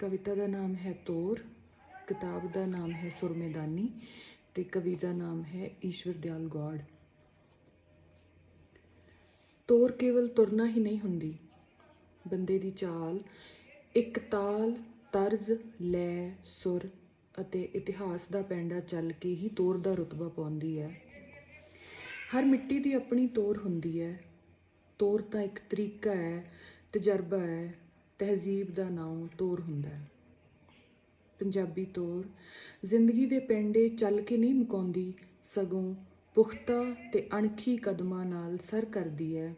ਕਵਿਤਾ ਦਾ ਨਾਮ ਹੈ ਤੋਰ, ਕਿਤਾਬ ਦਾ ਨਾਮ ਹੈ ਸੁਰਮੇਦਾਨੀ ਤੇ ਕਵੀ ਦਾ ਨਾਮ ਹੈ ਈਸ਼ਵਰ ਦਿਆਲ ਗੌੜ। ਤੋਰ ਕੇਵਲ ਤੁਰਨਾ ਹੀ ਨਹੀਂ ਹੁੰਦੀ। ਬੰਦੇ ਦੀ ਚਾਲ, ਇੱਕ ਤਾਲ, ਤਰਜ਼, ਲੈ, ਸੁਰ ਅਤੇ ਇਤਿਹਾਸ ਦਾ ਪੈਂਡਾ ਚੱਲ ਕੇ ਹੀ ਤੋਰ ਦਾ ਰੁਤਬਾ ਪਾਉਂਦੀ ਹੈ। ਹਰ ਮਿੱਟੀ ਦੀ ਆਪਣੀ ਤੋਰ ਹੁੰਦੀ ਹੈ। ਤੋਰ ਤਾਂ ਇੱਕ ਤਰੀਕਾ ਹੈ, ਤਜਰਬਾ ਹੈ ਤਹਿਜ਼ੀਬ ਦਾ ਨਾਮ ਤੋਰ ਹੁੰਦਾ ਹੈ। ਪੰਜਾਬੀ ਤੋਰ ਜ਼ਿੰਦਗੀ ਦੇ ਪੈਂਡੇ ਚੱਲ ਕੇ ਨਹੀਂ ਮੁਕਾਉਂਦੀ, ਸਗੋਂ ਪੁਖਤਾ ਤੇ ਅਣਖੀ ਕਦਮਾਂ ਨਾਲ ਸਰ ਕਰਦੀ ਹੈ।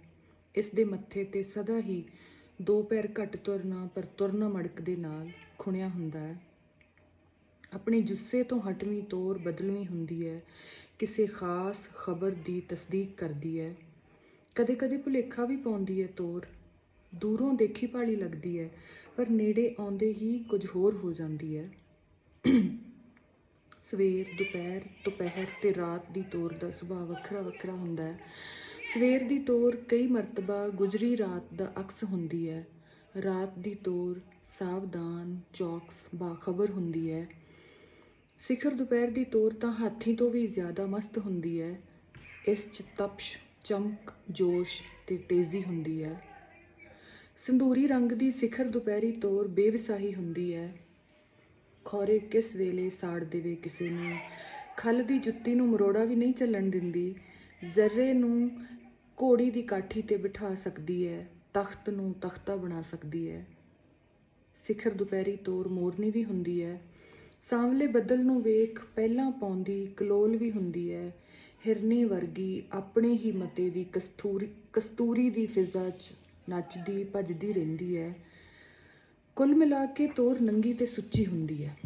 ਇਸ ਦੇ ਮੱਥੇ ਤੇ ਸਦਾ ਹੀ ਦੋ ਪੈਰ ਘੱਟ ਤੁਰਨਾ ਪਰ ਤੁਰਨਾ ਮੜਕ ਦੇ ਨਾਲ ਖੁਣਿਆ ਹੁੰਦਾ ਹੈ। ਆਪਣੇ ਜੁੱਸੇ ਤੋਂ ਹਟਵੀਂ ਤੋਰ ਬਦਲਵੀਂ ਹੁੰਦੀ ਹੈ, ਕਿਸੇ ਖਾਸ ਖਬਰ ਦੀ ਤਸਦੀਕ ਕਰਦੀ ਹੈ। ਕਦੇ-ਕਦੇ ਭੁਲੇਖਾ ਵੀ ਪਾਉਂਦੀ ਹੈ ਤੋਰ ਦੂਰੋਂ ਦੇਖੀ ਭਾਲੀ ਲੱਗਦੀ ਹੈ ਪਰ ਨੇੜੇ ਆਉਂਦੇ ਹੀ ਕੁਝ ਹੋਰ ਹੋ ਜਾਂਦੀ ਹੈ ਸਵੇਰ, ਦੁਪਹਿਰ ਦੁਪਹਿਰ ਤੇ ਰਾਤ ਦੀ ਤੋਰ ਦਾ ਸੁਭਾਅ ਵੱਖਰਾ ਵੱਖਰਾ ਹੁੰਦਾ ਹੈ ਸਵੇਰ ਦੀ ਤੋਰ ਕਈ ਮਰਤਬਾ ਗੁਜ਼ਰੀ ਰਾਤ ਦਾ ਅਕਸ ਹੁੰਦੀ ਹੈ ਰਾਤ ਦੀ ਤੋਰ ਸਾਵਧਾਨ, ਚੌਕਸ, ਬਾਖਬਰ ਹੁੰਦੀ ਹੈ ਸਿਖਰ ਦੁਪਹਿਰ ਦੀ ਤੋਰ ਤਾਂ ਹਾਥੀ ਤੋਂ ਵੀ ਜ਼ਿਆਦਾ ਮਸਤ ਹੁੰਦੀ ਹੈ ਇਸ ਚ ਤਪਸ਼, ਚਮਕ, ਜੋਸ਼ ਤੇ ਤੇਜ਼ੀ ਹੁੰਦੀ ਹੈ ਸੰਧੂਰੀ ਰੰਗ ਦੀ ਸਿਖਰ ਦੁਪਹਿਰੀ ਤੋਰ ਬੇਵਸਾਹੀ ਹੁੰਦੀ ਹੈ ਖੋਰੇ ਕਿਸ ਵੇਲੇ ਸਾੜ ਦੇਵੇ ਕਿਸੇ ਨੂੰ? ਖਲ ਦੀ ਜੁੱਤੀ ਨੂੰ ਮਰੋੜਾ ਵੀ ਨਹੀਂ ਚੱਲਣ ਦਿੰਦੀ। ਜ਼ਰਰੇ ਨੂੰ ਘੋੜੀ ਦੀ ਕਾਠੀ ਤੇ ਬਿਠਾ ਸਕਦੀ ਹੈ ਤਖਤ ਨੂੰ ਤਖਤਾ ਬਣਾ ਸਕਦੀ ਹੈ ਸਿਖਰ ਦੁਪਹਿਰੀ ਤੋਰ ਮੋਰਨੀ ਵੀ ਹੁੰਦੀ ਹੈ ਸਾਂਵਲੇ ਬੱਦਲ ਨੂੰ ਵੇਖ ਪਹਿਲਾਂ ਪਾਉਂਦੀ ਕਲੋਲ ਵੀ ਹੁੰਦੀ ਹੈ ਹਿਰਨੀ ਵਰਗੀ ਆਪਣੇ ਹੀ ਮਤੇ ਦੀ ਕਸਤੂਰੀ ਕਸਤੂਰੀ ਦੀ ਫਿਜ਼ਾ 'ਚ ਨੱਚਦੀ, ਭੱਜਦੀ ਰਹਿੰਦੀ ਹੈ। ਕੁੱਲ ਮਿਲਾ ਕੇ ਤੋਰ ਨੰਗੀ ਤੇ ਸੁੱਚੀ ਹੁੰਦੀ ਹੈ।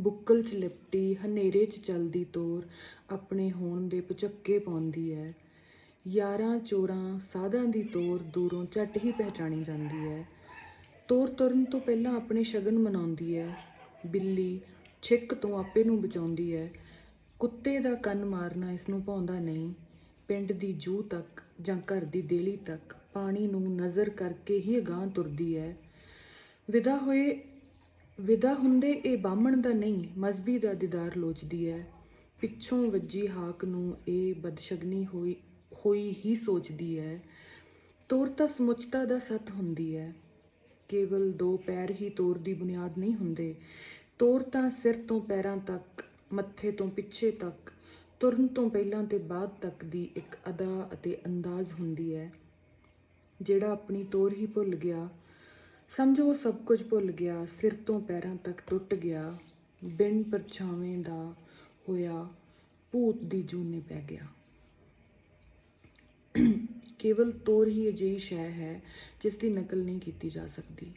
ਬੁੱਕਲ 'ਚ ਲਿਪਟੀ, ਹਨੇਰੇ 'ਚ ਚਲਦੀ ਤੋਰ ਆਪਣੇ ਹੋਣ ਦੇ ਪੁਚੱਕੇ ਪਾਉਂਦੀ ਹੈ। ਯਾਰਾਂ, ਚੋਰਾਂ, ਸਾਧਾਂ ਦੀ ਤੋਰ ਦੂਰੋਂ ਝੱਟ ਹੀ ਪਹਿਚਾਣੀ ਜਾਂਦੀ ਹੈ। ਤੋਰ ਤੁਰਨ ਤੋਂ ਪਹਿਲਾਂ ਆਪਣੇ ਸ਼ਗਨ ਮਨਾਉਂਦੀ ਹੈ। ਬਿੱਲੀ ਛਿੱਕ ਤੋਂ ਆਪੇ ਨੂੰ ਬਚਾਉਂਦੀ ਹੈ। ਕੁੱਤੇ ਦਾ ਕੰਨ ਮਾਰਨਾ ਇਸ ਨੂੰ ਭਾਉਂਦਾ ਨਹੀਂ। ਪਿੰਡ ਦੀ ਜੂ ਤੱਕ ਜਾਂ ਘਰ ਦੀ ਦੇਲੀ ਤੱਕ ਪਾਣੀ ਨੂੰ ਨਜ਼ਰ ਕਰਕੇ ਹੀ ਅਗਾਂਹ ਤੁਰਦੀ ਹੈ ਵਿਦਾ ਹੋਏ, ਵਿਦਾ ਹੁੰਦੇ ਇਹ ਬਾਹਮਣ ਦਾ ਨਹੀਂ ਮਜ਼ਬੀ ਦਾ ਦੀਦਾਰ ਲੋਚਦੀ ਹੈ ਪਿੱਛੋਂ ਵੱਜੀ ਹਾਕ ਨੂੰ ਇਹ ਬਦਸ਼ਗਨੀ ਹੋਈ ਹੋਈ ਹੀ ਸੋਚਦੀ ਹੈ ਤੋਰ ਤਾਂ ਸਮੁੱਚਤਾ ਦਾ ਸੱਤ ਹੁੰਦੀ ਹੈ ਕੇਵਲ ਦੋ ਪੈਰ ਹੀ ਤੋਰ ਦੀ ਬੁਨਿਆਦ ਨਹੀਂ ਹੁੰਦੇ। ਤੋਰ ਤਾਂ ਸਿਰ ਤੋਂ ਪੈਰਾਂ ਤੱਕ, ਮੱਥੇ ਤੋਂ ਪਿੱਛੇ ਤੱਕ, ਤੁਰਨ ਤੋਂ ਪਹਿਲਾਂ ਤੇ ਬਾਅਦ ਤੱਕ ਦੀ ਇੱਕ ਅਦਾ ਅਤੇ ਅੰਦਾਜ਼ ਹੁੰਦੀ ਹੈ ਜਿਹੜਾ ਆਪਣੀ ਤੋਰ ਹੀ ਭੁੱਲ ਗਿਆ। ਸਮਝੋ ਉਹ ਸਭ ਕੁਝ ਭੁੱਲ ਗਿਆ, ਸਿਰ ਤੋਂ ਪੈਰਾਂ ਤੱਕ ਟੁੱਟ ਗਿਆ, ਬਿਨ ਪਰਛਾਵੇਂ ਦਾ ਹੋਇਆ ਭੂਤ ਦੀ ਜੂਨੇ ਪੈ ਗਿਆ। ਕੇਵਲ ਤੋਰ ਹੀ ਅਜਿਹੀ ਸ਼ੈ ਹੈ ਜਿਸ ਦੀ ਨਕਲ ਨਹੀਂ ਕੀਤੀ ਜਾ ਸਕਦੀ।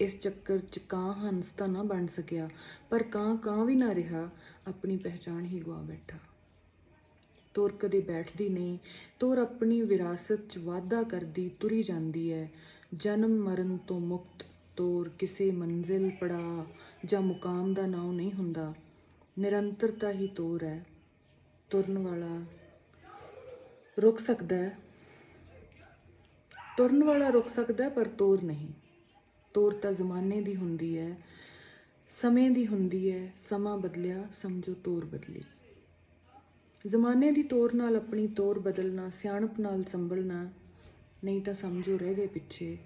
ਇਸ ਚੱਕਰ ਚ ਕਾਂ ਹੰਸ ਤਾਂ ਨਾ ਬਣ ਸਕਿਆ, ਪਰ ਕਾਂ ਕਾਂ ਵੀ ਨਾ ਰਿਹਾ, ਆਪਣੀ ਪਹਿਚਾਣ ਹੀ ਗਵਾ ਬੈਠਾ। ਤੁਰ ਕਦੇ ਬੈਠਦੀ ਨਹੀਂ, ਤੁਰ ਆਪਣੀ ਵਿਰਾਸਤ ਚ ਵਾਧਾ ਕਰਦੀ, ਤੁਰੀ ਜਾਂਦੀ ਹੈ ਜਨਮ ਮਰਨ ਤੋਂ ਮੁਕਤ ਤੋਰ ਕਿਸੇ ਮੰਜ਼ਿਲ ਪੜਾ ਜਾਂ ਮੁਕਾਮ ਦਾ ਨਾਮ ਨਹੀਂ ਹੁੰਦਾ। ਨਿਰੰਤਰਤਾ ਹੀ ਤੋਰ ਹੈ ਤੁਰਨ ਵਾਲਾ ਰੁਕ ਸਕਦਾ ਹੈ ਤੁਰਨ ਵਾਲਾ ਰੁਕ ਸਕਦਾ ਪਰ ਤੋਰ ਨਹੀਂ। ਤੋਰ ਤਾਂ ਜ਼ਮਾਨੇ ਦੀ ਹੁੰਦੀ ਹੈ ਸਮੇਂ ਦੀ ਹੁੰਦੀ ਹੈ ਸਮਾਂ ਬਦਲਿਆ, ਸਮਝੋ ਤੋਰ ਬਦਲੀ। ਜ਼ਮਾਨੇ ਦੀ ਤੋਰ ਨਾਲ ਆਪਣੀ ਤੋਰ ਬਦਲਣਾ, ਸਿਆਣਪ ਨਾਲ ਸੰਭਲਣਾ, ਨਹੀਂ ਤਾਂ ਸਮਝੋ ਰਹਿ ਗਏ ਪਿੱਛੇ।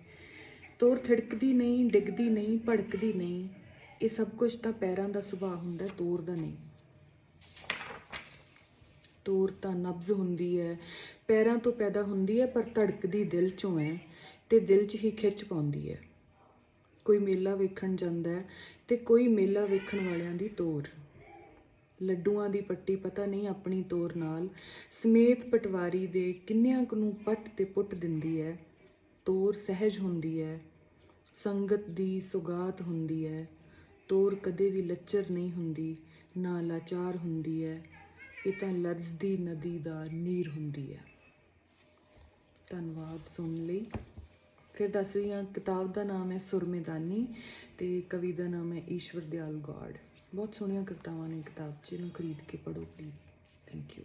ਤੋਰ ਥਿੜਕਦੀ ਨਹੀਂ, ਡਿੱਗਦੀ ਨਹੀਂ, ਭੜਕਦੀ ਨਹੀਂ, ਇਹ ਸਭ ਕੁਝ ਤਾਂ ਪੈਰਾਂ ਦਾ ਸੁਭਾਅ ਹੁੰਦਾ, ਤੋਰ ਦਾ ਨਹੀਂ। ਤੋਰ ਤਾਂ ਨਬਜ਼ ਹੁੰਦੀ ਹੈ, ਪੈਰਾਂ ਤੋਂ ਪੈਦਾ ਹੁੰਦੀ ਹੈ, ਪਰ ਧੜਕਦੀ ਦਿਲ ਚੋਂ ਹੈ ਤੇ ਦਿਲ 'ਚ ਹੀ ਖਿੱਚ ਪਾਉਂਦੀ ਹੈ। ਕੋਈ ਮੇਲਾ ਵੇਖਣ ਜਾਂਦਾ ਹੈ ਤੇ ਕੋਈ ਮੇਲਾ ਵੇਖਣ ਵਾਲਿਆਂ ਦੀ ਤੋਰ। ਲੱਡੂਆਂ ਦੀ ਪੱਟੀ ਪਤਾ ਨਹੀਂ ਆਪਣੀ ਤੋਰ ਨਾਲ। ਸਮੇਤ ਪਟਵਾਰੀ ਦੇ ਕਿੰਨਿਆਂ ਕੁ ਨੂੰ ਪੱਟ ਤੇ ਪੁੱਟ ਦਿੰਦੀ ਹੈ ਤੋਰ ਸਹਿਜ ਹੁੰਦੀ ਹੈ ਸੰਗਤ ਦੀ ਸੁਗਾਤ ਹੁੰਦੀ ਹੈ ਤੋਰ ਕਦੇ ਵੀ ਲੱਚਰ ਨਹੀਂ ਹੁੰਦੀ, ਨਾ ਲਾਚਾਰ ਹੁੰਦੀ ਹੈ ਇਹ ਤਾਂ ਲਰਜ਼ ਦੀ ਨਦੀ ਦਾ ਨੀਰ ਹੁੰਦੀ ਹੈ ਧੰਨਵਾਦ ਸੁਣ ਲਈ। ਫਿਰ ਦੱਸ ਰਹੀ ਹਾਂ, ਕਿਤਾਬ ਦਾ ਨਾਮ ਹੈ ਸੁਰਮੇਦਾਨੀ ਤੇ ਕਵੀ ਦਾ ਨਾਮ ਹੈ ਈਸ਼ਵਰ ਦਿਆਲ ਗੌੜ। ਬਹੁਤ ਸੋਹਣੀਆਂ ਕਵਿਤਾਵਾਂ ਨੇ ਕਿਤਾਬ 'ਚ ਇਹਨੂੰ ਖਰੀਦ ਕੇ ਪੜ੍ਹੋ ਪਲੀਜ਼ ਥੈਂਕ ਯੂ